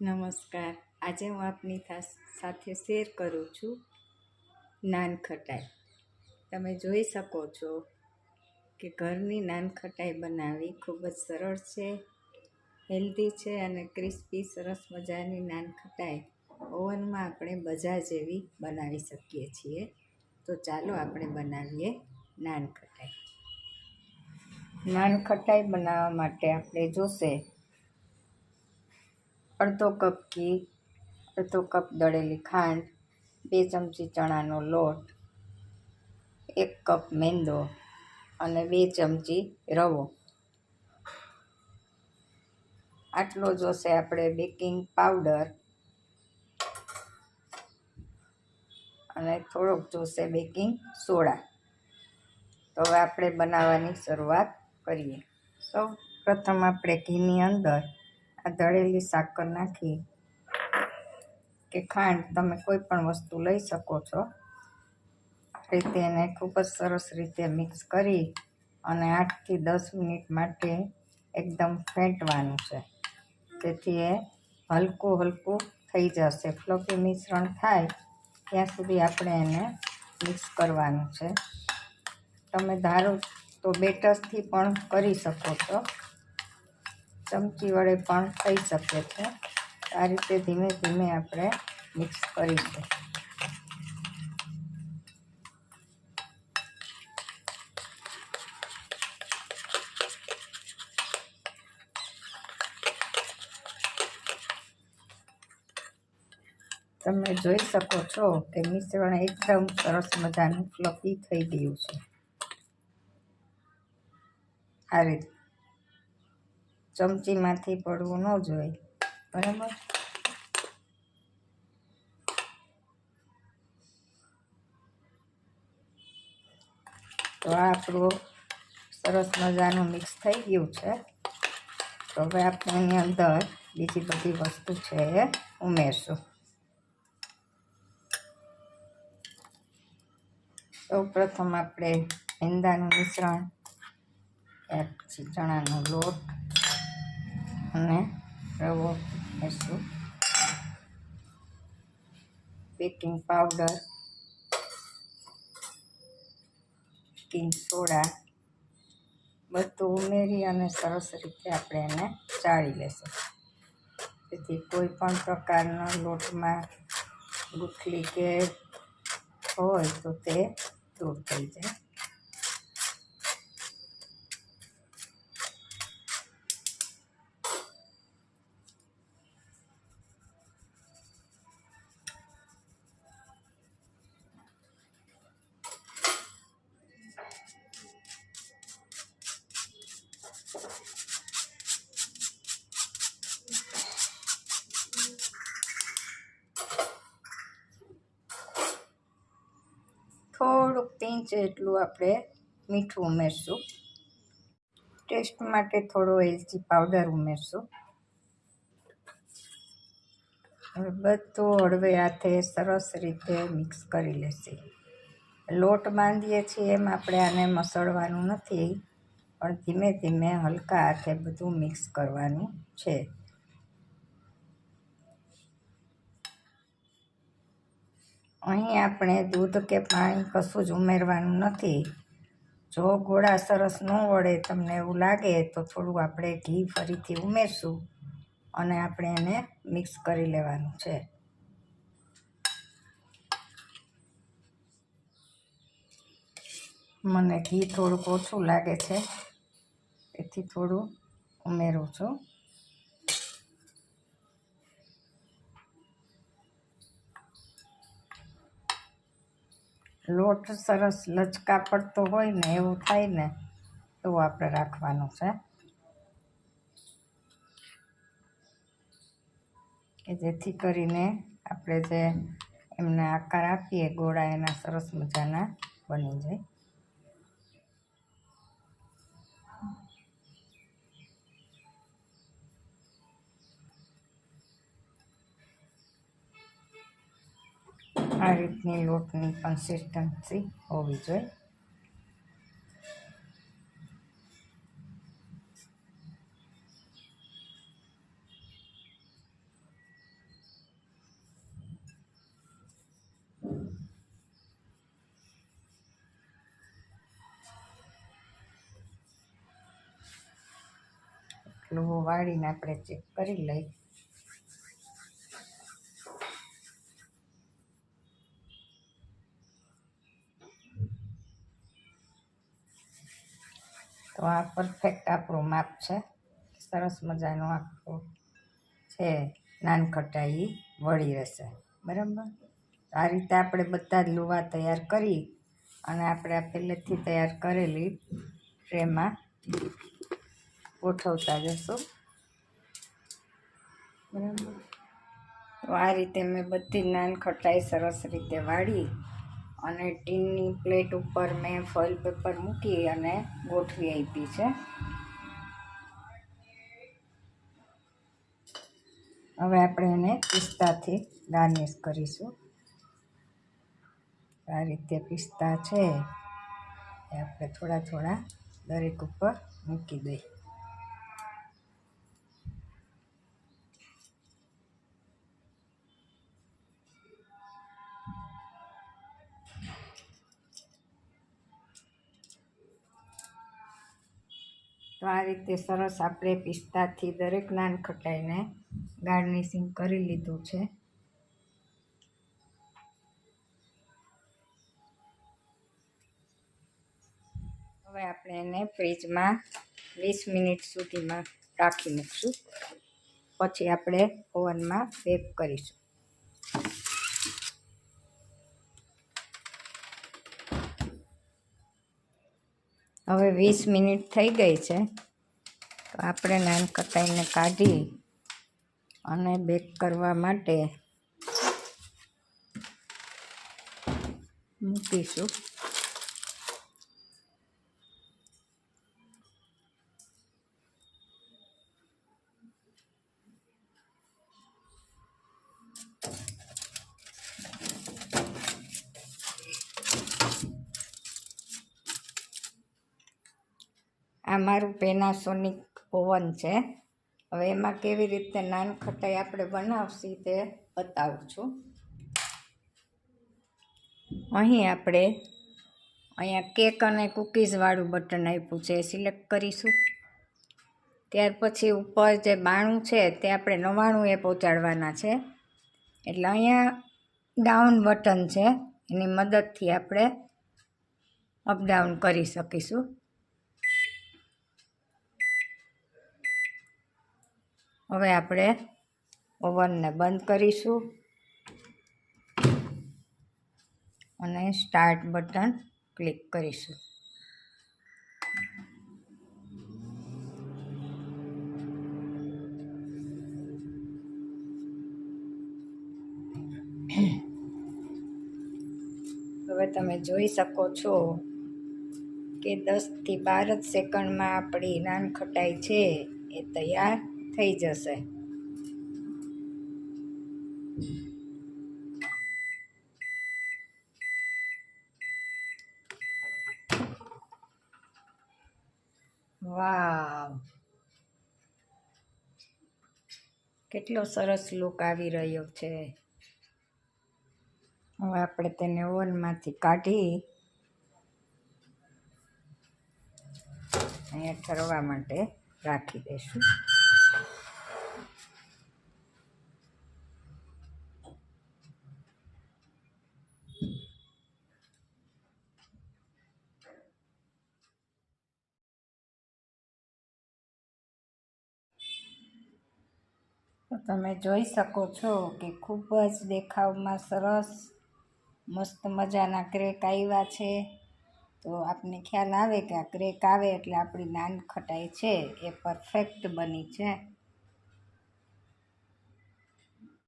નમસ્કાર. આજે હું આપની સાથે શેર કરું છું નાનખટાઈ તમે જોઈ શકો છો કે ઘરની નાનખટાઈ બનાવવી ખૂબ જ સરળ છે, હેલ્ધી છે અને ક્રિસ્પી, સરસ મજાની નાનખટાઈ ઓવનમાં આપણે બજાર જેવી બનાવી શકીએ છીએ. તો ચાલો આપણે બનાવીએ નાનખટાઈ નાનખટાઈ બનાવવા માટે આપણે જોશે અડધો કપ ઘી, અડધો કપ દળેલી ખાંડ, બે ચમચી ચણાનો લોટ, એક કપ મેંદો અને બે ચમચી રવો. આટલો જોશે આપણે બેકિંગ પાવડર. અને થોડોક જોશે બેકિંગ સોડા. તો હવે આપણે બનાવવાની શરૂઆત કરીએ. સૌ પ્રથમ આપણે ઘીની અંદર આ દળેલી સાકર નાખી કે ખાંડ તમે કોઈ પણ વસ્તુ લઈ શકો છો. આ રીતે એને ખૂબ જ સરસ રીતે મિક્સ કરી અને આઠથી દસ મિનિટ માટે એકદમ ફેંટવાનું છે. તેથી એ હલકું હલકું થઈ જશે. ફ્લફી મિશ્રણ થાય ત્યાં સુધી આપણે એને મિક્સ કરવાનું છે. તમે ધારો તો બેટર્સથી પણ કરી શકો છો. ચમચી વડે પણ થઈ શકે છે. આ રીતે ધીમે ધીમે આપણે મિક્સ કરીશું. તમે જોઈ શકો છો કે મિશ્રણ એકદમ સરસ મજાનું ફ્લફી થઈ ગયું છે. આ રીતે ચમચીમાંથી પડવું ન જોઈએ. બરાબર? તો આપણું સરસ મજાનું મિક્સ થઈ ગયું છે. તો હવે આપણે એની અંદર બીજી બધી વસ્તુ છે એ ઉમેરશું. સૌ પ્રથમ આપણે મેંદાનું મિશ્રણ ચણાનો લોટ અને રવો લઈશું બેકિંગ પાવડર બેકિંગ સોડા બધું ઉમેરી અને સરસ રીતે આપણે એને ચાળી લેશું. જેથી કોઈ પણ પ્રકારના લોટમાં ગુઠલી કે હોય તો તે દૂર થઈ જાય. થોડુંક પિંચ એટલું આપણે મીઠું ઉમેરશું. ટેસ્ટ માટે થોડો એલચી પાવડર ઉમેરશું. બધું હળવે હાથે સરસ રીતે મિક્સ કરી લેશે. લોટ બાંધીએ છીએ એમ આપણે આને મસળવાનું નથી, પણ ધીમે ધીમે હલકા હાથે બધું મિક્સ કરવાનું છે. અહીં આપણે દૂધ કે પાણી કશું જ ઉમેરવાનું નથી. જો ગોળા સરસ ન વળે તમને એવું લાગે, તો થોડું આપણે ઘી ફરીથી ઉમેરશું અને આપણે એને મિક્સ કરી લેવાનું છે. મને ઘી થોડુંક ઓછું લાગે છે, એથી થોડું ઉમેરું છું. લોટ સરસ લચકા પડતો હોય ને એવું થાય ને, એવું આપણે રાખવાનું છે. કે જેથી કરીને આપણે જે એમને આકાર આપીએ, ગોળા એના સરસ મજાના બની જાય. આ રીતની લોટની કન્સિસ્ટન્સી હોવી જોઈએ. એટલું વાળીને આપણે ચેક કરી લઈએ. તો આ પરફેક્ટ આપણું માપ છે. સરસ મજાનું આખું છે. નાનખટાઈ વળી રહેશે. બરાબર? આ રીતે આપણે બધા જ લુવા તૈયાર કરી અને આપણે આ પહેલેથી તૈયાર કરેલી ટ્રેમાં ગોઠવતા જશું. બરાબર? તો આ રીતે મેં બધી નાનખટાઈ સરસ રીતે વાળી અને ટીનની પ્લેટ ઉપર મેં ફોઇલ પેપર મૂકી અને ગોઠવી આપી છે. હવે આપણે એને પિસ્તાથી ગાર્નિશ કરીશું. આ રીતે પિસ્તા છે એ આપણે થોડા થોડા દરેક ઉપર મૂકી દઈએ. આ રીતે સરસ આપણે પિસ્તાથી દરેક નાન ખટાઈને ગાર્નિશિંગ કરી લીધું છે. હવે આપણે એને ફ્રીજમાં વીસ મિનિટ સુધીમાં રાખી મૂકશું. પછી આપણે ઓવનમાં બેક કરીશું. હવે વીસ મિનિટ થઈ ગઈ છે. તો આપણે નાન કટાઈને કાઢી અને બેક કરવા માટે મૂકીશું. આ મારું પેનાસોનિક ઓવન છે. હવે એમાં કેવી રીતે નાન ખટાઈ આપણે બનાવશી તે બતાવું છું અહીં આપણે અહીંયા કેક અને કૂકીઝવાળું બટન આપ્યું છે સિલેક્ટ કરીશું. ત્યાર પછી ઉપર જે બાણું છે તે આપણે નવાણું એ પહોંચાડવાના છે. એટલે અહીંયા ડાઉન બટન છે, એની મદદથી આપણે અપડાઉન કરી શકીશું. હવે આપણે ઓવનને બંધ કરીશું. અને સ્ટાર્ટ બટન ક્લિક કરીશું. હવે તમે જોઈ શકો છો કે દસથી બાર જ સેકન્ડમાં આપણી નાન ખટાઈ છે. એ તૈયાર થઈ જશે. વાવ. કેટલો સરસ લુક આવી રહ્યો છે. હવે આપણે તેને ઓવનમાંથી કાઢી અહીંયા ઠરવા માટે રાખી દઈશું. તો તમે જોઈ શકો છો કે ખૂબ જ દેખાવમાં સરસ, મસ્ત મજાના ક્રેક આવ્યા છે. તો આપને ખ્યાલ આવે કે આ ક્રેક આવે એટલે આપણી નાન ખટાઈ છે, એ પરફેક્ટ બની છે.